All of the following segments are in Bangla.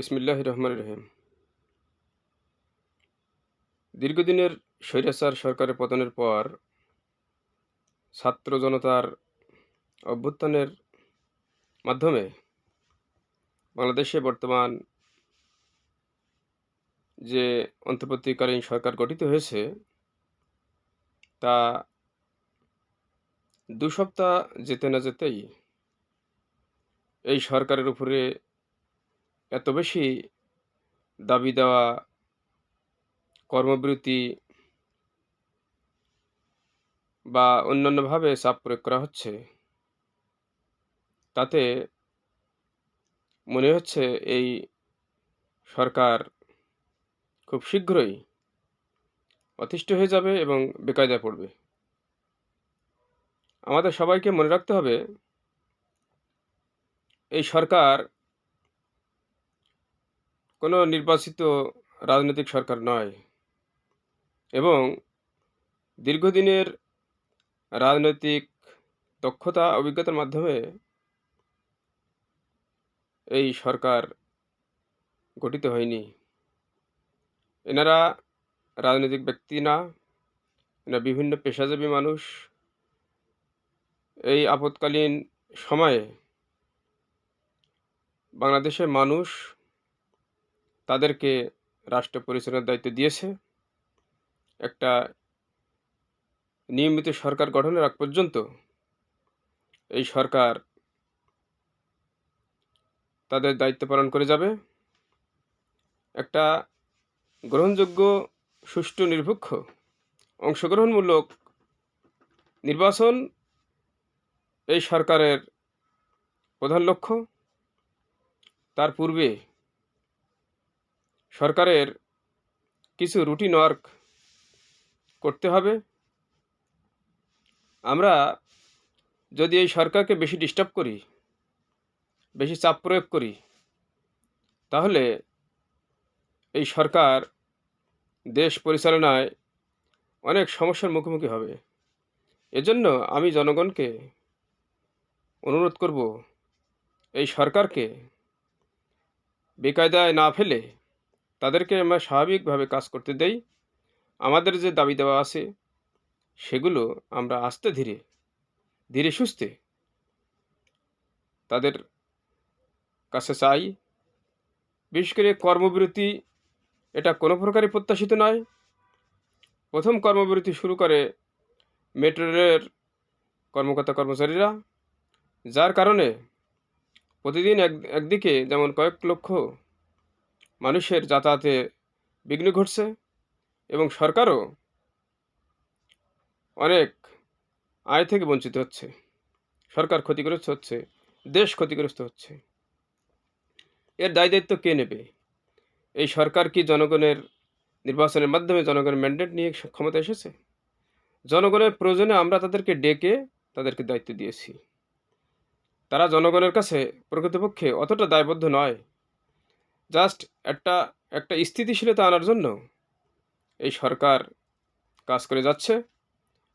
বিসমিল্লাহ রহমান রহিম দীর্ঘদিনের স্বৈরাচার সরকারের পতনের পর ছাত্র জনতার অভ্যুত্থানের মাধ্যমে বাংলাদেশে বর্তমান যে অন্তর্বর্তীকালীন সরকার গঠিত হয়েছে, তা দু সপ্তাহ যেতে না যেতেই এই সরকারের উপরে এত বেশি দাবি দেওয়া, কর্মবিরতি বা অন্যান্যভাবে চাপ প্রয়োগ করা হচ্ছে, তাতে মনে হচ্ছে এই সরকার খুব শীঘ্রই অতিষ্ঠ হয়ে যাবে এবং বেকায়দায় পড়বে। আমাদের সবাইকে মনে রাখতে হবে, এই সরকার কোনো নির্বাচিত রাজনৈতিক সরকার নয়। এবং দীর্ঘদিনের রাজনৈতিক দক্ষতা, অভিজ্ঞতার মাধ্যমে এই সরকার গঠিত হয়নি। এনারা রাজনৈতিক ব্যক্তি না এনারা বিভিন্ন পেশাজীবী মানুষ। এই আপৎকালীন সময়ে বাংলাদেশের মানুষ তাদেরকে রাষ্ট্র পরিচালনার দায়িত্ব দিয়েছে। একটা নিয়মিত সরকার গঠনের আগ পর্যন্ত এই সরকার তাদের দায়িত্ব পালন করে যাবে। একটা গ্রহণযোগ্য, সুষ্ঠু, নিরপেক্ষ, অংশগ্রহণমূলক নির্বাচন এই সরকারের প্রধান লক্ষ্য। তার পূর্বে সরকারের কিছু রুটিন ওয়ার্ক করতে হবে। আমরা যদি এই সরকারকে বেশি ডিস্টার্ব করি, বেশি চাপ প্রয়োগ করি, তাহলে এই সরকার দেশ পরিচালনায় অনেক সমস্যার মুখোমুখি হবে। এজন্য আমি জনগণকে অনুরোধ করব, এই সরকারকে বেকায়দায় না ফেলে তাদেরকে আমরা স্বাভাবিকভাবে কাজ করতে দেই। আমাদের যে দাবি দেওয়া আছে, সেগুলো আমরা আস্তে ধীরে ধীরে সুস্থে তাদের কাছে চাই। বিশেষ করে কর্মবিরতি, এটা কোনো প্রকারই প্রত্যাশিত নয়। প্রথম কর্মবিরতি শুরু করে মেট্রো রেলের কর্মকর্তা কর্মচারীরা, যার কারণে প্রতিদিন এক, একদিকে যেমন কয়েক লক্ষ মানুষের যাতায়াতে বিঘ্ন ঘটছে এবং সরকারও অনেক আয় থেকে বঞ্চিত হচ্ছে। সরকার ক্ষতিগ্রস্ত হচ্ছে, দেশ ক্ষতিগ্রস্ত হচ্ছে। এর দায় দায়িত্ব কে নেবে? এই সরকার কি জনগণের নির্বাচনের মাধ্যমে জনগণের ম্যান্ডেট নিয়ে ক্ষমতা এসেছে? জনগণের প্রয়োজনে আমরা তাদেরকে ডেকে তাদেরকে দায়িত্ব দিয়েছি। তারা জনগণের কাছে প্রকৃতপক্ষে অতটা দায়বদ্ধ নয়। জাস্ট একটা একটা স্থিতিশীলতা আনার জন্য এই সরকার কাজ করে যাচ্ছে।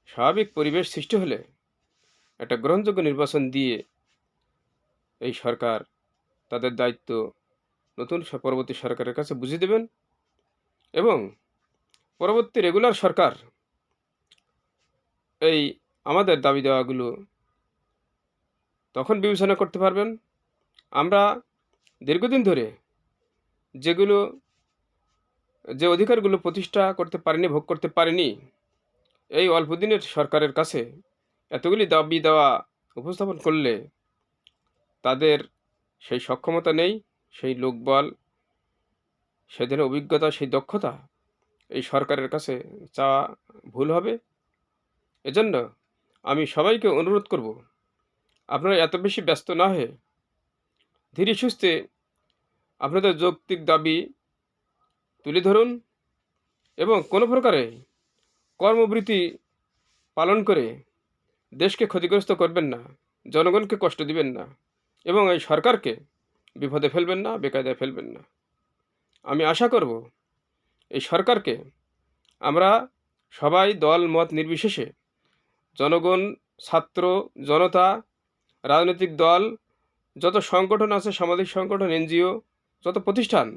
স্বাভাবিক পরিবেশ সৃষ্টি হলে একটা গ্রহণযোগ্য নির্বাচন দিয়ে এই সরকার তাদের দায়িত্ব নতুন পরবর্তী সরকারের কাছে বুঝিয়ে দেবেন এবং পরবর্তী রেগুলার সরকার এই আমাদের দাবি দেওয়াগুলো তখন বিবেচনা করতে পারবেন। আমরা দীর্ঘদিন ধরে যেগুলো, যে অধিকারগুলো প্রতিষ্ঠা করতে পারেনি, ভোগ করতে পারেনি, এই অল্প দিনের সরকারের কাছে এতগুলি দাবি দেওয়া উপস্থাপন করলে তাদের সেই সক্ষমতা নেই, সেই লোকবল, সেদিন অভিজ্ঞতা, সেই দক্ষতা এই সরকারের কাছে চাওয়া ভুল হবে। এজন্য আমি সবাইকে অনুরোধ করব, আপনারা এত বেশি ব্যস্ত না হয়ে ধীরে সুস্থে আপনাদের যৌক্তিক দাবি তুলে ধরুন এবং কোনো প্রকারে কর্মবৃত্তি পালন করে দেশকে ক্ষতিগ্রস্ত করবেন না, জনগণকে কষ্ট দিবেন না এবং এই সরকারকে বিপদে ফেলবেন না, বেকায়দায় ফেলবেন না। আমি আশা করব এই সরকারকে আমরা সবাই দল, মত নির্বিশেষে জনগণ, ছাত্র, জনতা, রাজনৈতিক দল, যত সংগঠন আছে, সামাজিক সংগঠন, এনজিও যত প্রতিষ্ঠান,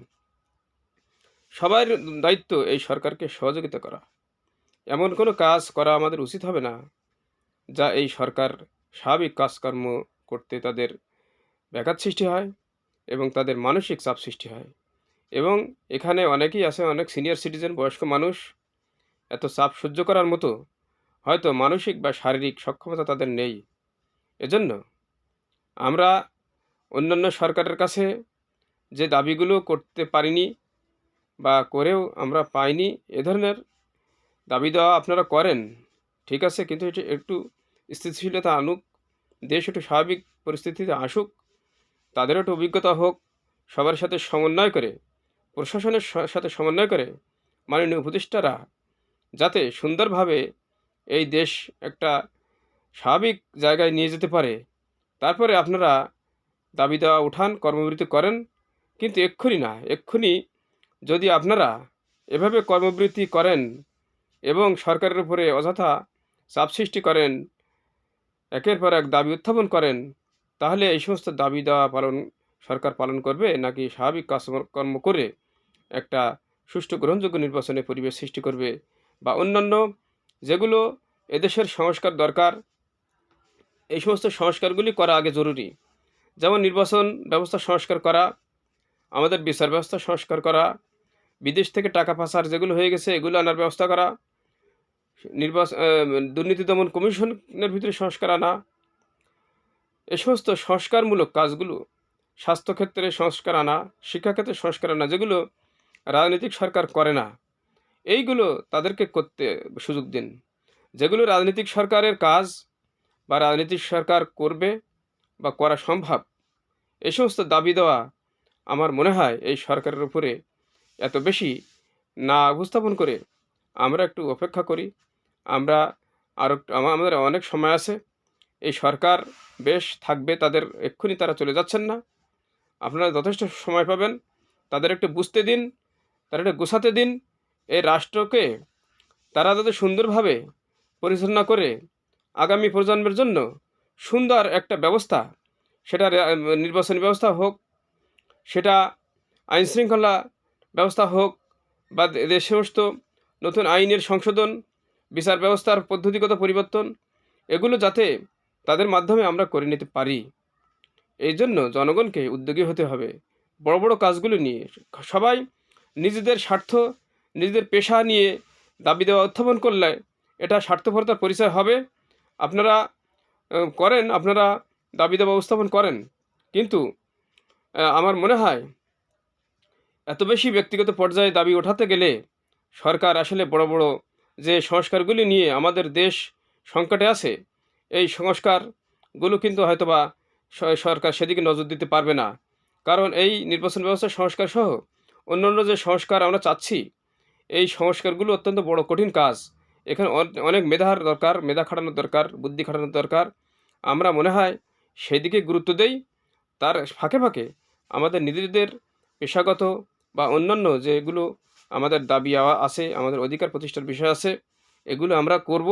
সবার দায়িত্ব এই সরকারকে সহযোগিতা করা। এমন কোনো কাজ করা আমাদের উচিত হবে না, যা এই সরকার স্বাভাবিক কাজকর্ম করতে তাদের ব্যাঘাত সৃষ্টি হয় এবং তাদের মানসিক চাপ সৃষ্টি হয়। এবং এখানে অনেকেই আছে, অনেক সিনিয়র সিটিজেন, বয়স্ক মানুষ, এত চাপ সহ্য করার মতো হয়তো মানসিক বা শারীরিক সক্ষমতা তাদের নেই। এজন্য আমরা অন্যান্য সরকারের কাছে যে দাবিগুলো করতে পারিনি বা করেও আমরা পাইনি, এ ধরনের দাবি দেওয়া আপনারা করেন, ঠিক আছে? কিন্তু এটি একটু স্থিতিশীলতা আনুক, দেশ একটু স্বাভাবিক পরিস্থিতিতে আসুক তাদেরও একটু অভিজ্ঞতা হোক, সবার সাথে সমন্বয় করে, প্রশাসনের সাথে সমন্বয় করে মাননীয় উপদেষ্টারা যাতে সুন্দরভাবে এই দেশ একটা স্বাভাবিক জায়গায় নিয়ে যেতে পারে। তারপরে আপনারা দাবি দেওয়া উঠান, কর্মবিরতি করেন কিন্তু এক্ষুনি না, এক্ষুনি যদি আপনারা এভাবে কর্মবিরতি করেন এবং সরকারের উপরে অযথা চাপ সৃষ্টি করেন, একের পর এক দাবি উত্থাপন করেন, তাহলে এই সমস্ত দাবি দেওয়া পালন, সরকার পালন করবে নাকি স্বাভাবিক কাজ- কর্ম করে একটা সুষ্ঠু গ্রহণযোগ্য নির্বাচনের পরিবেশ সৃষ্টি করবে বা অন্যান্য যেগুলো এদেশের সংস্কার দরকার, এই সমস্ত সংস্কারগুলি করা আগে জরুরি। যেমন নির্বাচন ব্যবস্থা সংস্কার করা আমাদের বিচার ব্যবস্থা সংস্কার করা, বিদেশ থেকে টাকা পাচার যেগুলো হয়ে গেছে, এগুলো আনার ব্যবস্থা করা নির্বাচন দুর্নীতি দমন কমিশনের ভিতরে সংস্কার আনা, এ সমস্ত সংস্কারমূলক কাজগুলো স্বাস্থ্যক্ষেত্রে সংস্কার আনা, শিক্ষাক্ষেত্রে সংস্কার আনা, যেগুলো রাজনৈতিক সরকার করে না, এইগুলো তাদেরকে করতে সুযোগ দিন। যেগুলো রাজনৈতিক সরকারের কাজ বা রাজনৈতিক সরকার করবে বা করা সম্ভব, এ সমস্ত দাবি দেওয়া আমার মনে হয় এই সরকারের উপরে এত বেশি না উপস্থাপন করে আমরা একটু অপেক্ষা করি। আমরা আরও আমাদের অনেক সময় আছে। এই সরকার বেশ থাকবে, তাদের এক্ষুনি তারা চলে যাচ্ছেন না। আপনারা যথেষ্ট সময় পাবেন। তাদের একটু বুঝতে দিন, তারা একটু গোছাতে দিন। এই রাষ্ট্রকে তারা যাতে সুন্দরভাবে পরিচালনা করে আগামী প্রজন্মের জন্য সুন্দর একটা ব্যবস্থা, সেটা নির্বাচনী ব্যবস্থা হোক সেটা আইন শৃঙ্খলা ব্যবস্থা হোক বা দেশ সমস্ত নতুন আইনের সংশোধন, বিচার ব্যবস্থার পদ্ধতিগত পরিবর্তন, এগুলো যাতে তাদের মাধ্যমে আমরা করে নিতে পারি। এই জন্য জনগণকে উদ্যোগী হতে হবে। বড় বড় কাজগুলো নিয়ে সবাই নিজেদের স্বার্থ, নিজেদের পেশা নিয়ে দাবি দেওয়া, উত্থাপন করলে এটা স্বার্থপরতার পরিচয় হবে। আপনারা করেন, আপনারা দাবি দেওয়া, উপস্থাপন করেন। কিন্তু আমার মনে হয় এত বেশি ব্যক্তিগত পর্যায়ে দাবি ওঠাতে গেলে সরকার আসলে বড় বড় যে সংস্কারগুলি নিয়ে আমাদের দেশ সংকটে আছে, এই সংস্কারগুলো কিন্তু হয়তোবা সরকার সেদিকে নজর দিতে পারবে না। কারণ এই নির্বাচন ব্যবস্থা সংস্কার সহ অন্যান্য যে সংস্কার আমরা চাচ্ছি, এই সংস্কারগুলো অত্যন্ত বড় কঠিন কাজ। এখানে অন- অনেক মেধার দরকার, মেধা খাটানোর দরকার, বুদ্ধি খাটানোর দরকার। আমরা মনে হয় সেদিকে গুরুত্ব দেই। তার ফাঁকে ফাঁকে আমাদের নিজেদের পেশাগত বা অন্যান্য যেগুলো আমাদের দাবি আছে, আমাদের অধিকার প্রতিষ্ঠার বিষয় আছে, এগুলো আমরা করব।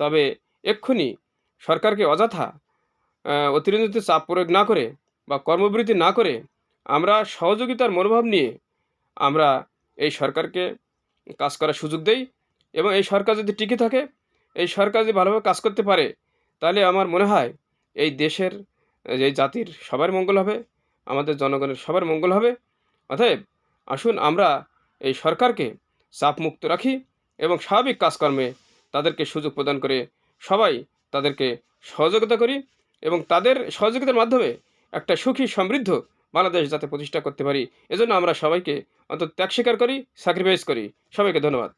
তবে এক্ষুনি সরকারকে অযথা অতিরঞ্জিত চাপ প্রয়োগ না করে বা কর্মবিরতি না করে আমরা সহযোগিতার মনোভাব নিয়ে আমরা এই সরকারকে কাজ করার সুযোগ দেই এবং এই সরকার যদি টিকে থাকে, এই সরকার যদি ভালোভাবে কাজ করতে পারে, তাহলে আমার মনে হয় এই দেশের এই জাতির সবার মঙ্গল হবে, আমাদের জনগণের সবার মঙ্গল হবে। অতএব আসুন আমরা এই সরকারকে চাপমুক্ত রাখি এবং স্বাভাবিক কাজকর্মে তাদেরকে সুযোগ প্রদান করে সবাই তাদেরকে সহযোগিতা করি এবং তাদের সহযোগিতার মাধ্যমে একটা সুখী, সমৃদ্ধ বাংলাদেশ যাতে প্রতিষ্ঠা করতে পারি। এজন্য আমরা সবাইকে অন্তত ত্যাগ স্বীকার করি স্যাক্রিফাইস করি। সবাইকে ধন্যবাদ।